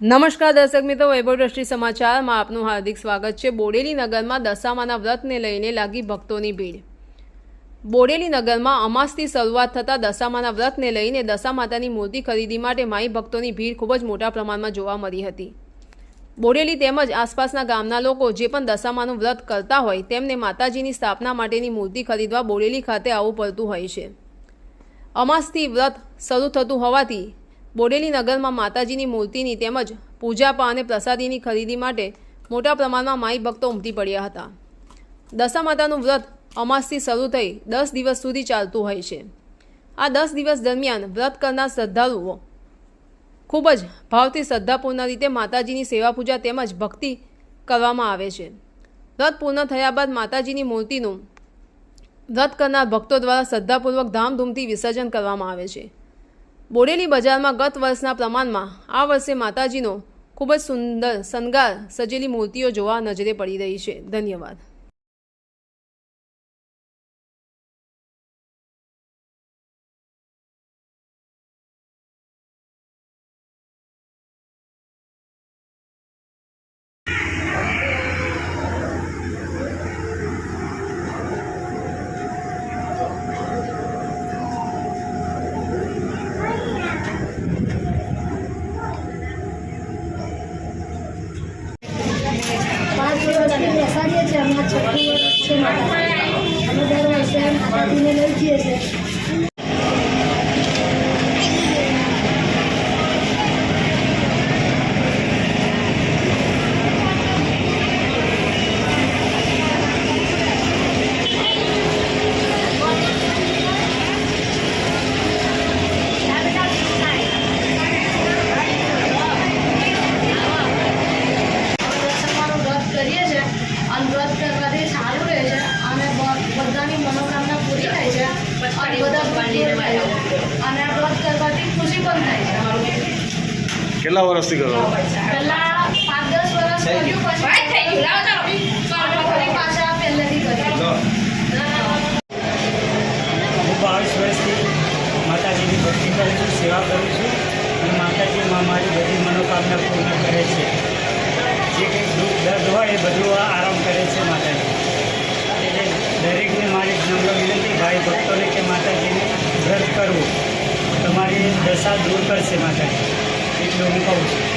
નમસ્કાર દર્શક મિત્રો, વૈભવ દ્રષ્ટિ સમાચારમાં આપનું હાર્દિક સ્વાગત છે. બોડેલી નગરમાં દશામાના વ્રતને લઈને લાગી ભક્તોની ભીડ. બોડેલી નગરમાં અમાસથી શરૂઆત થતાં દશામાના વ્રતને લઈને દશા માતાની મૂર્તિ ખરીદી માટે માઈ ભક્તોની ભીડ ખૂબ જ મોટા પ્રમાણમાં જોવા મળી હતી. બોડેલી તેમજ આસપાસના ગામના લોકો જે પણ દશામાનું વ્રત કરતા હોય તેમને માતાજીની સ્થાપના માટેની મૂર્તિ ખરીદવા બોડેલી ખાતે આવવું પડતું હોય છે. અમાસથી વ્રત શરૂ થતું હોવાથી બોડેલી નગરમાં માતાજીની મૂર્તિની તેમજ પૂજાપા અને પ્રસાદીની ખરીદી માટે મોટા પ્રમાણમાં માઈ ભક્તો ઉમટી પડ્યા હતા. દશા માતાનું વ્રત અમાસથી શરૂ થઈ દસ દિવસ સુધી ચાલતું હોય છે. આ દસ દિવસ દરમિયાન વ્રત કરનાર શ્રદ્ધાળુઓ ખૂબ જ ભાવથી શ્રદ્ધાપૂર્ણ રીતે માતાજીની સેવા પૂજા તેમજ ભક્તિ કરવામાં આવે છે. વ્રત પૂર્ણ થયા બાદ માતાજીની મૂર્તિનું વ્રત કરનાર ભક્તો દ્વારા શ્રદ્ધાપૂર્વક ધામધૂમથી વિસર્જન કરવામાં આવે છે. બોડેલી બજારમાં ગત વર્ષના પ્રમાણમાં આ વર્ષે માતાજીનો ખૂબ જ સુંદર, શણગાર સજેલી મૂર્તિઓ જોવા નજરે પડી રહી છે. ધન્યવાદ. માતાજીને લઈ પહેલેથી કર્યું હું બાવીસ વર્ષથી માતાજીની ભક્તિ કરું છું સેવા કરું છું અને માતાજી માં મારી બધી મનોકામના પૂર્ણ કરે છે. જે કંઈ દુઃખ દર્દ હોય એ બધું આ આરામ કરે છે માતાજી. એટલે દરેકને મારી નમ્ર વિનંતી ભાઈ ભક્તોને કે તમારી દશા દૂર કરશે માતાજી. એટલું હું કહું છું.